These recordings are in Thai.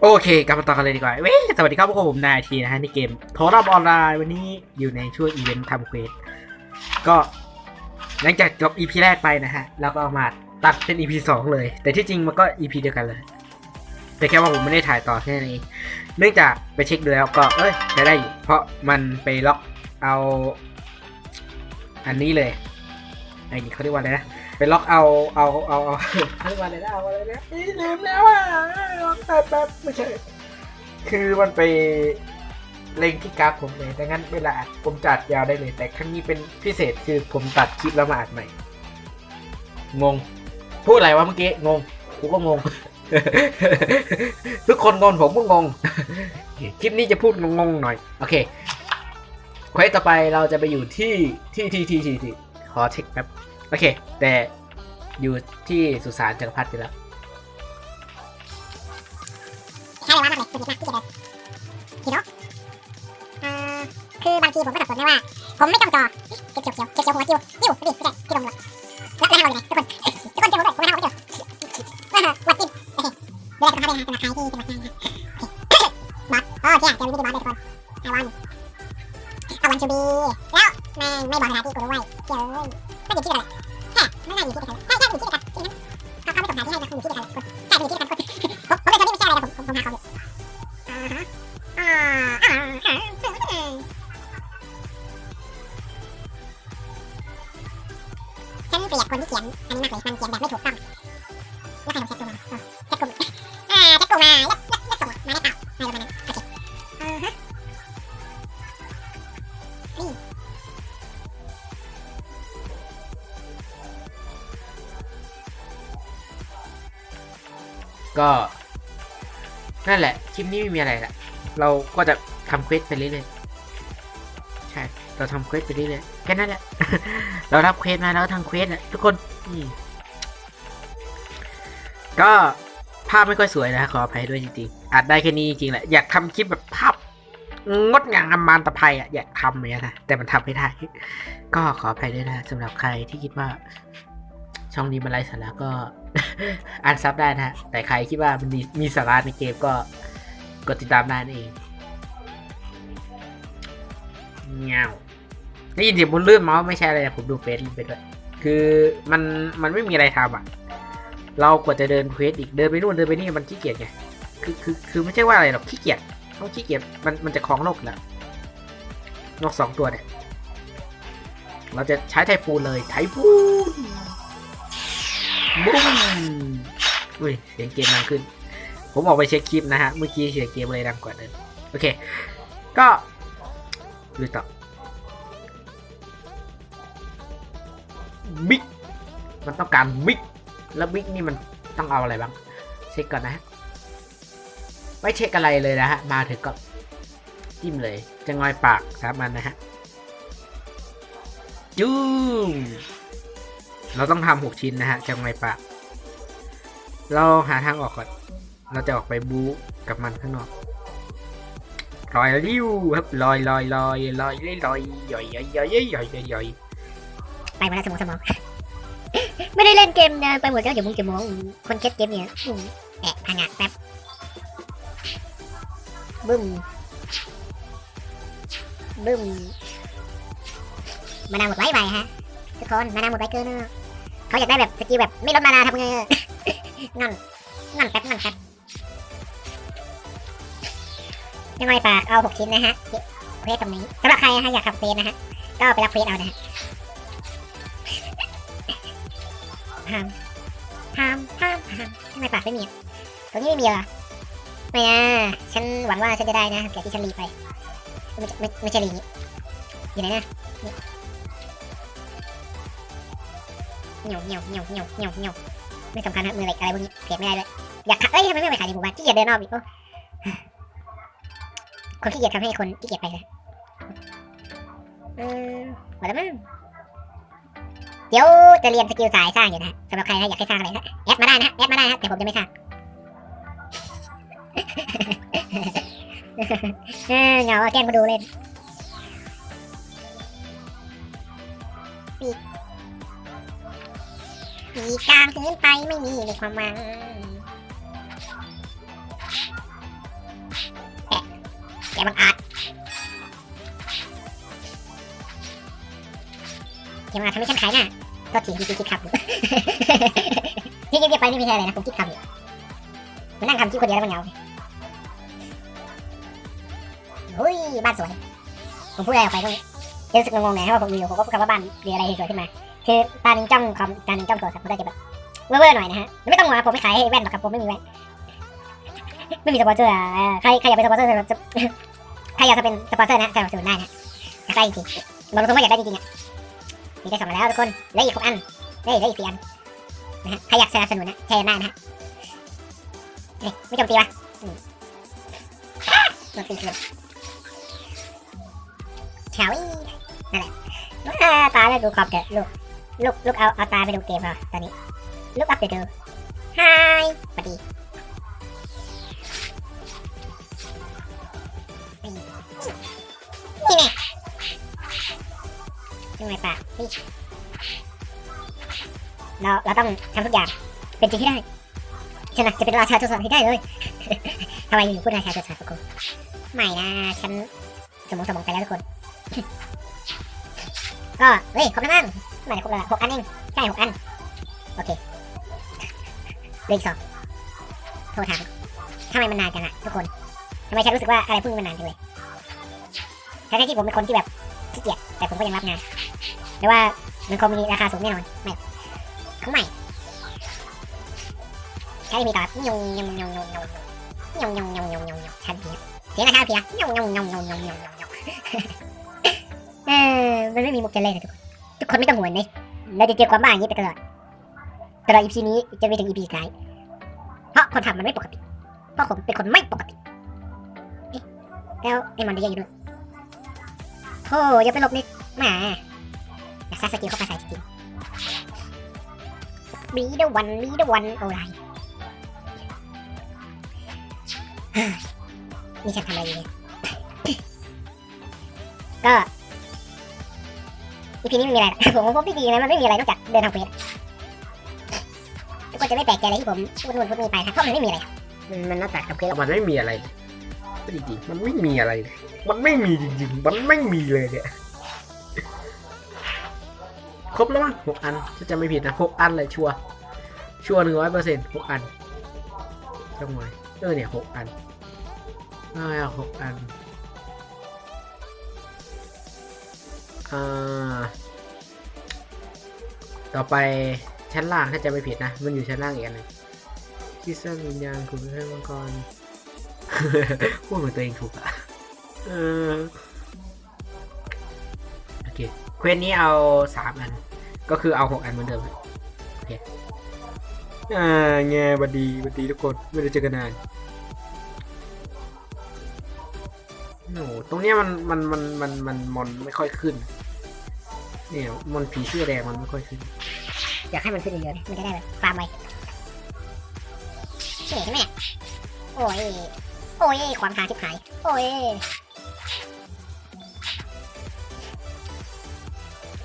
โอเคกลับมาต่อกันเลยดีกว่าเว้ยสวัสดีครับพวกผมนายทีนะฮะในเกมโทรศัพท์ออนไลน์วันนี้อยู่ในช่วงอีเวนต์ทำเควสก็หลังจากจบ EP แรกไปนะฮะแล้วก็มาตัดเป็น EP สองเลย แต่ที่จริงมันก็ EP เดียวกันเลย แต่แค่ว่าผมไม่ได้ถ่ายต่อแค่นั้เองเนื่องจากไปเช็คดูแล้วก็เอ้ยใช้ได้อยู่เพราะมันไปล็อกเอา อันนี้เลยไอ้นี่เขาเรียกว่าอะไรนะ ไปล็อกเอาเอาเอาเอาเขาเรียกว่าอะไรนะเอาอะไรนะอีลืมแล้วอะล็อกแป๊บแป๊บไม่ใช่คือมันไปเล็งที่กราฟผมเลยดังนั้นเวลาอัดผมจัดยาวได้เลย แต่ครั้งนี้เป็นพิเศษคือผมตัดคลิปแล้วมาอัดใหม่ งง พูดอะไรวะเมื่อกี้ งง กูก็งง ทุกคนงงผมก็งง คลิปนี้จะพูดงงๆหน่อย โอเคเควสต่อไปเราจะไปอยู่ที่ที่ที่ที่ที่ที่ขอเช็คแป๊บ โอเค แต่อยู่ที่สุสานจักรพรรดิไปแล้วใช่เลยว่ามันเลยคือผิดนะพี่จเดนผิดเนาะอ่าคือบางทีผมก็สับสนได้ว่า ผมไม่จ้องจอ ฉันเกลียดคนที่เขียนอันนี้มากเลยมันเขียนแบบไม่ถูก นั่นแหละ คลิปนี้ไม่มีอะไรละเราก็จะทำเควสไปเรื่อยๆ ใช่ เราทำเควสไปเรื่อยๆ แค่นั้นแหละ เรารับเควสมาแล้วทำเควสนะทุกคนก็ภาพไม่ค่อยสวยนะขออภัยด้วยจริงๆอาจได้แค่นี้จริงๆแหละ อยากทำคลิปแบบภาพงดงามมานตะไพอะอยากทำอย่างนี้ยนะแต่มันทำไม่ได้ ก็ขออภัยด้วยนะสำหรับใครที่คิดว่า ช่องนี้มันไร้สาระก็ อ่านซับได้นะฮะ แต่ใครคิดว่ามันมีมีสาระในเกมก็กดติดตามได้นั่นเองเงาได้ยินเสียงบนลื่นเมาส์ไม่ใช่อะไรนะผมดูเฟซไปด้วยคือมันมันไม่มีอะไรทำอะ เรากว่าจะเดินเควสอีกเดินไปนู่นเดินไปนี่มันขี้เกียจไง คือคือคือไม่ใช่ว่าอะไรหรอกขี้เกียจต้องขี้เกียจมันมันจะคล้องโลกแหละนกสองตัวเนี่ย เราจะใช้ไทฟูนเลยไทฟูน บุ้มอุ้ยเสียงเกมดังขึ้น ผมออกไปเช็คคลิปนะฮะ เมื่อกี้เสียงเกมเลยดังกว่าเดิมโอเค ก็ดูต่อบิ๊กมันต้องการบิ๊กแล้วบิ๊กนี่มันต้องเอาอะไรบ้าง เช็คก่อนนะฮะไม่เช็คอะไรเลยนะฮะ มาถึงก็จิ้มเลย จะงอยปากสามอันนะฮะจุ้ม เราต้องทำหกชิ้นนะฮะจากไม้ปากเราหาทางออกก่อน เราจะออกไปบู๊กับมันข้างนอกลอยริ้วครับลอยลอยลอยลอยลอยลอยย่อยย่อยย่อยย่อยย่อยย่อยย่อยไปมดแล้วสมองสมอง ไม่ได้เล่นเกมนานไปหมดแล้วเดี๋ยวมึงจะมองคนเก็ตเกมเนี่ยแอะพังงะแป๊บบึ้มบึ้มมานาหมดไว้ไปฮะทุกคนมานาหมดไวเกินเนอะ เขาอยากได้แบบสกิลแบบไม่ลดมานาทำไงอะงอนงอนแป๊บงอนแป๊บยังไงปากเอาหกชิ้นนะฮะเควสตรงนี้สำหรับใครนะฮะอยากทำเควสนะฮะก็ไปรับเควสเอานะฮะห้ามห้ามห้ามห้ามทำไมปากไม่มีอะตรงนี้ไม่มีเหรอไม่นะฉันหวังว่าฉันจะได้นะเกิดที่ฉันรีไปไม่ไม่ไม่ใช่รีนี้อยู่ไหนนะ เหนียวเหนียวเหนียวเหนียวเหนียวเหนียวไม่สำคัญนะมือเหล็กอะไรพวกนี้เก็บไม่ได้เลยอยากขายเอ้ยทำไมไม่ไปขายในหมู่บ้านขี้เกียจเดินรอบอีกโอ้คนขี้เกียจทำให้คนขี้เกียจไปเลยเออหมดแล้วมั้งเดี๋ยวจะเรียนสกิลสายสร้างอยู่นะฮะสำหรับใครนะอยากให้สร้างอะไรนะแอดมาได้นะแอดมาได้นะแต่ผมจะไม่สร้างเงาอะแกล้งมาดูเล่นปีก ปีกกลางคืนไปไม่มีในความหวังบังอาจแกบังอาจทำให้ฉันขายหน้าก็ทีที่คิดขับอยู่ที่เรียบๆไปนี่ไม่ใช่อะไรนะผมคิดขับอยู่มานั่งทำคลิปคนเดียวแล้วมันเหงาเฮ้ยบ้านสวยผมพูดอะไรออกไปก็จะรู้สึกงงๆหน่อยเพราะว่าผมอยู่ผมก็พูดคำว่าบ้านหรืออะไรสวยขึ้นมา คือตาหนึ่งจ้องคอมตาหนึ่งจ้องโทรศัพท์ก็ได้จะแบบเว่อร์ๆหน่อยนะฮะไม่ต้องห่วผมไม่ขายให้แว่นหรอกครับผมไม่มีแว่นไม่มีสปอนเซอร์อะใครใครอยากเป็นสปอนเซอร์ใครอยากจะเป็นสปอนเซอร์นะสนับสนุนได้นะอยากได้จริงๆบอกตรงๆว่าอยากได้จริงๆอะมีได้สองมาแล้วทุกคนเหลืออีกหกอันได้อีกได้อีกสี่อันนะฮะใครอยากสนับสนุนนะแชร์ได้นะฮะเฮ้ยไม่จมตีวะอืมอะโจมตีคืนเฉาอีนั่นแหละอ่าตาแล้วดูขอบเถอะลูก ลูกลูกเอาเอาตาไปดูเกมพอตอนนี้ลูกอัพเดทดูฮายสวัสดีนี่แน่ยังไงปะนี่เราเราต้องทำทุกอย่างเป็นจริงให้ได้ฉันนะจะเป็นราชาโจรสลัดให้ได้เลยทำไมอยู่พูดราชาโจรสลัดทุกคนไม่นะฉันสมองสมองไปแล้วทุกคน ก็เฮ้ยครบแล้วมั้ง ไม่ได้ครบแล้วหกอันเองใช่หกอัน โอเคเหลขสองโทรถามทำไมมันนานจังอะทุกคนทำไมฉันรู้สึกว่าอะไรพวกนี้มันนานจังเลยทั้งที่ผมเป็นคนที่แบบขี้เกียจแต่ผมก็ยังรับงานแต่ว่ามันคงมีราคาสูงแน่นอน ไม่ของใหม่ใช้มีต่อยงยงยงยงยงยงยงยงยงยงยงชันเพียเสียงราคาเพียยงยงยงยงยงยงยงยงยงเออมันไม่มีมุกจะเล่นนะทุกคน ทุกคนไม่ต้องห่วงนะเราจะเจอความบ้าอย่างนี้ไปตลอดตลอด EP นี้จะไปถึง EP สุดท้าย เพราะคนทำมันไม่ปกติ เพราะผมเป็นคนไม่ปกติเอ๊ะแล้วไอ้มอนเดียอยู่ด้วยโอ้อย่าไปหลบนิดแหมอยากซัดสกิลเข้าไปใส่จริงบีเดวันบีเดวันอะไรนี่ฉันทำอะไรอยู่เนี่ยก็ อีพีนี้ไม่มีอะไรหรอกผมพวกพี่ดีนะมันไม่มีอะไรนอกจากเดินทางเควสทุกคนจะไม่แปลกใจอะไรที่ผมพูดนู่นพูดนี่ไปครับเพราะมันไม่มีอะไร มันมันนอกจากทำเควสมันไม่มีอะไรไม่จริงๆมันไม่มีอะไร มันไม่มีจริงๆ มันไม่มีเลยเนี่ยครบแล้วมั้งหกอันถ้าจะไม่ผิดนะหกอันเลยชัวร์ชัวร์หนึ่งร้อยเปอร์เซ็นต์หกอันจังหวะเออเนี่ยหกอันอ่าหกอัน ต่อไปชั้นล่างถ้าจะไม่ผิดนะ มันอยู่ชั้นล่างอีกอันนึงที่สร้างวิญญาณคุณเพื่อนมังกรพูดเหมือนตัวเองถูกอะโอเคเควสนี้เอาสามอัน ก็คือเอาหกอันเหมือนเดิมโอเคอ่าแง่บัดดีบัดดีทุกคนไม่ได้เจอกันนาน โอ้โหตรงเนี้ยมันมันมันมันมันมอนไม่ค่อยขึ้น เนี่ยมอนผีเสื้อแดงมันไม่ค่อยขึ้น อยากให้มันขึ้นเยอะๆมันจะได้แบบฟาร์มไวเห็นไหมโอ้ย โอ้ยขวางทางชิบหาย โอ้ย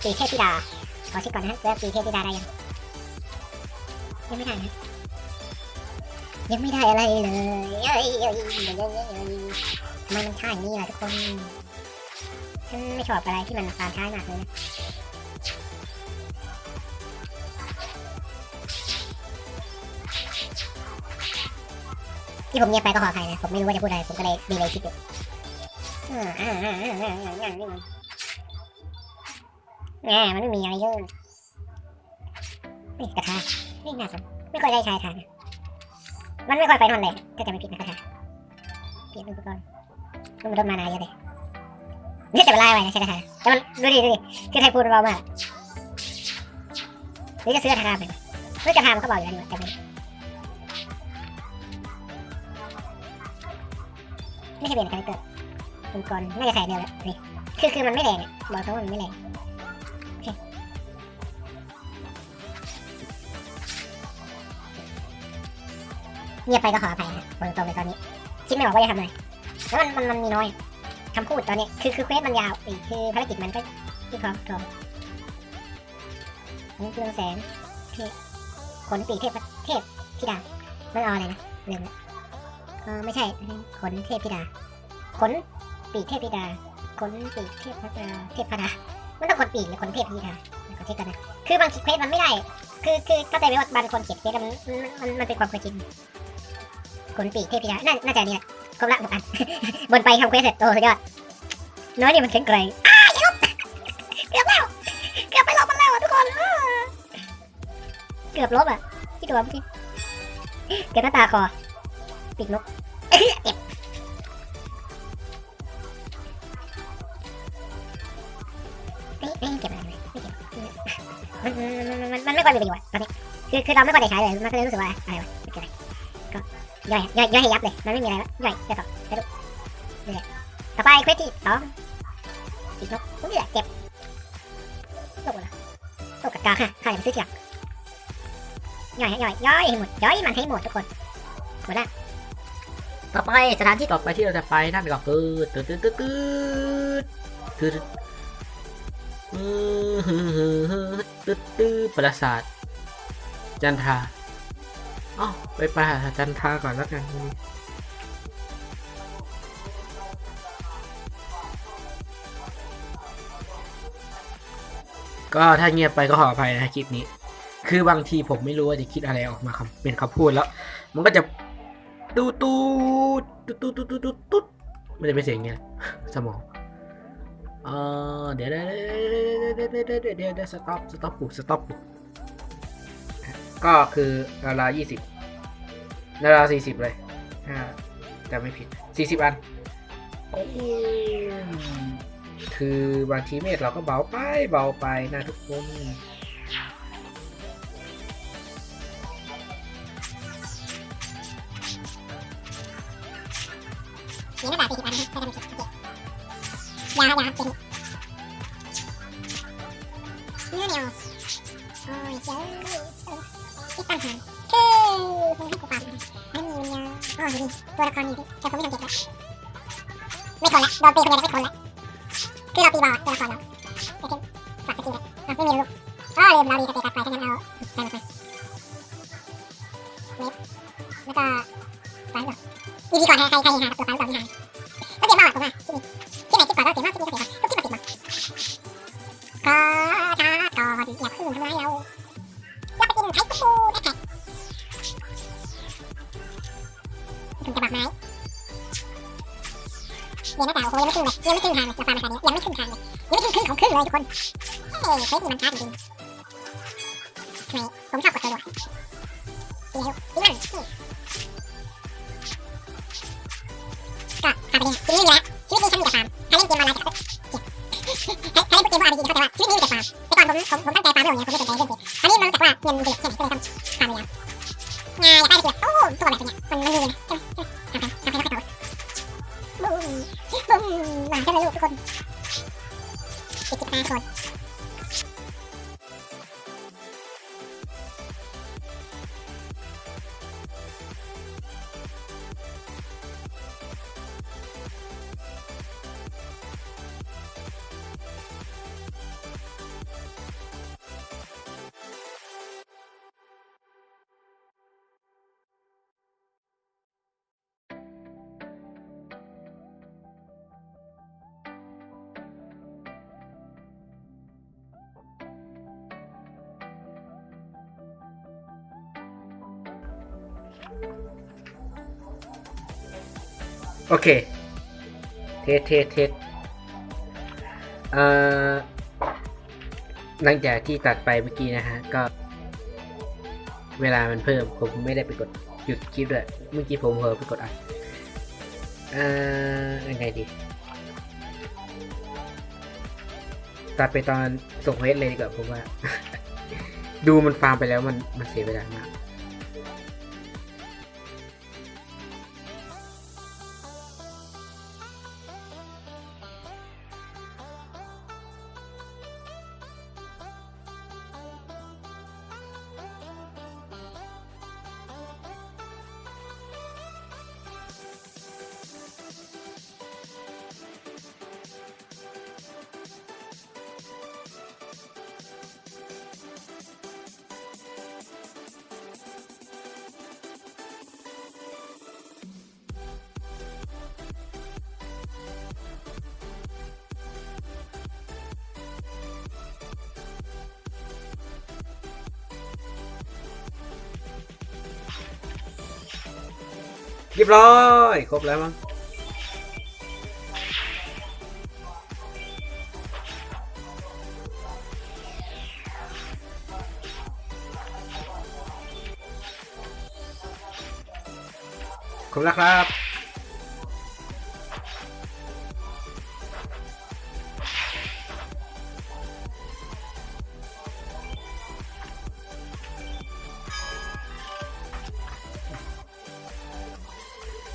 ตีเทพธิดาขอช็คก่อนนะฮะว่าตีเทพธิดาได้ยังยังไม่ได้นะยังไม่ได้อะไรเลยเอ้ยเอ้ยเอ้ยเอ้ย เอ้ยเอ้ยทำไมมันช้าอย่างนี้แหละทุกคนฉันไม่ชอบอะไรที่มันฟาร์มช้ามากเลยนะที่ผมเงียบไปก็ขออภัยนะ ผมไม่รู้ว่าจะพูดอะไร ผมก็เลยดีเลยคิดอยู่อ่าอ่มันไม่มีอะไรเยอะนี่กระทะนี่น่าสนไม่ค่อยได้ใช้ทานมันไม่ค่อยไฟนอนเลยถ้าจะไม่ผิดนะกระทะเปลี่ยนอุปกรณ์ มันโดมานาเยอะเลยนี่แต่เวลาไว้นะใช้กระทะแต่มันดูดิดูดิคือไทยพูดเบามากหรือจะซื้อกระทะไปซื้อกระทะมันก็บอกอยู่แล้วนี่แต่ไม่ใช่เปลี่ยนคาแรคเตอร์อุปกรณ์น่าจะใส่เดียวแล้วนี่คือคือมันไม่แรงอะบอกตรงว่ามันไม่แรงเงียบไปก็ขออภัยนะบอกตรงเลยตอนนี้ คิดไม่ออกว่าจะทำอะไร แล้วมันมันมันมีน้อยคำพูดตอนนี้คือคือเควสมันยาวอีกคือภารกิจมันก็ที่พร้อมพร้อมอันนี้คือแสงเทพขนปีเทพเทพธิดามันเอาอะไรนะลืมละเออไม่ใช่ขนเทพธิดาขนปีเทพธิดาขนปีเทพธิดาเทพพดามันต้องขนปีหรือขนเทพธิดาขอเช็คกันนะคือบางเควสมันไม่ได้ คือคือเข้าใจไหมว่าบางคนเขียนเควสมันมันมันเป็นความเคยชิน ขนปีเทพธิดาน่าน่าจะนี่แหละครบละหกอัน บนไปทำเควสเสร็จโอ้สุดยอดน้อยนี่มันแข็งแกร่งอ้าอย่าลบเกือบแล้วเกือบไปลบมันแล้วอะทุกคนเกือบลบอะที่ตัวเมื่อกี้เกือบหน้าตาคอปีกนกเจ็บไม่เก็บอะไรเลยไม่เก็บมันมันมันไม่ค่อยมีประโยชน์ตอนนี้คือคือเราไม่ค่อยได้ใช้เลยมันก็เลยรู้สึกว่าอะไรวะ ย่อยย่อยย่อยให้ยับเลย มันไม่มีอะไรแล้วย่อยไปต่อไปดูเรื่อยๆต่อไปเควสที่สองปีกนกนี่แหละเจ็บโลกอะไรโลกกากาค่ะข้าอย่าไปซื้อทีหลังย่อยให้ย่อยย่อยให้หมดย่อยมันให้หมดทุกคนหมดแล้วต่อไปสถานที่ต่อไปที่เราจะไปนั่นก็คือตืดตืดตืดตืดตืดตืดตืดปราสาทจันทรา ไปปราจันทาก่อนแล้วกันก็ถ้าเงียบไปก็ขออภัยนะคลิปนี้ คือบางทีผมไม่รู้ว่าจะคิดอะไรออกมาคำเป็นคำพูดแล้ว มันก็จะตูดตูดตูดตูดตูดตูดตูดตูดมันจะเป็นเสียงไงสมองเออเดี๋ยวเดี๋ยวเดี๋ยวเดี๋ยวเดี๋ยวเดี๋ยวเดี๋ยวเดี๋ยวสต็อปสต็อปปุ๊บสต็อปปุ๊บก็คือดารายี่สิบ ดาราสี่สิบเลยถ้าจำไม่ผิดสี่สิบอันโอ้คือบางทีเมฆเราก็เบาไปเบาไปนะทุกคน ไม่ทนละโดนตีคนเดียวได้คนละคือเราตีบอลตัวละครเราโอเคฝากสกิลเลยไม่มีลูกอ๋อลืมเราดีสเตตัสไปถ้างั้นเอาใส่ลงไปเล็บแล้วก็ไปหรออีพีก่อนใครใครใครหาตัวไป รางานนี้ยังไม่ครึ่งทางเลยยังไม่ครึ่งครึ่งของครึ่งเลยทุกคนเฮ้ยเฮ้ยนี่มันช้าจริงๆทำไมผมชอบกดตัวด้วยเดี๋ยวนี่มันนี่ก็พาไปเรียนทีนี้มีแล้วชีวิตนี้ฉันมีแต่ฟามถ้าเล่นเกมออนไลน์จะถ้าถ้าเล่นเกมพว่าอาร์พีเข้าใจว่าชีวิตนี้มีแต่ฟามแต่ก่อนผมผมผมตั้งใจฟาร์มเรื่องนี้ผมไม่สนใจเรื่องเกมตอนนี้มันรู้จักว่าเงินมันเดือดแค่ไหนก็เลยต้องฟาร์มเลยงานอยากได้แบบโอ้ตัวแบบนี้มันมันดีนะใช่ไหมใช่ไหมทำให้ทำให้เขาต่อบุ้ม มนาแค่ไหนลูกทุกคนติดตาคน โอเค เทสเทสเทสเอ่อหลังจากที่ตัดไปเมื่อกี้นะฮะ ก็ เวลามันเพิ่ม ผมไม่ได้ไปกดหยุดคลิปด้วย เมื่อกี้ผมเผลอไปกดอัดเอ่อยังไงดี ตัดไปตอนส่งเควสเลยดีกว่าผมว่า ดูมันฟาร์มไปแล้วมันมันเสียเวลามาก รียบร้อย ครบแล้วมั้งครบแล้วครับ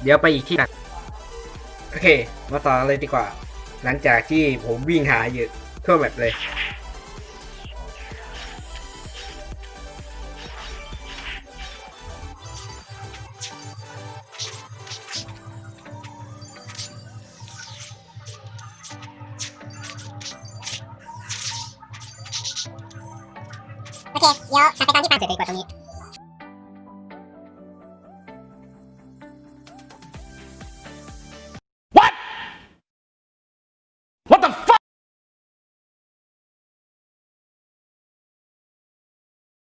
เดี๋ยวไปอีกที่กันโอเค มาต่อเลยดีกว่า หลังจากที่ผมวิ่งหาอยู่ทั่วแบบเลย โอเค เดี๋ยวกลับไปตอนที่ปางเสร็จดีกว่าตรงนี้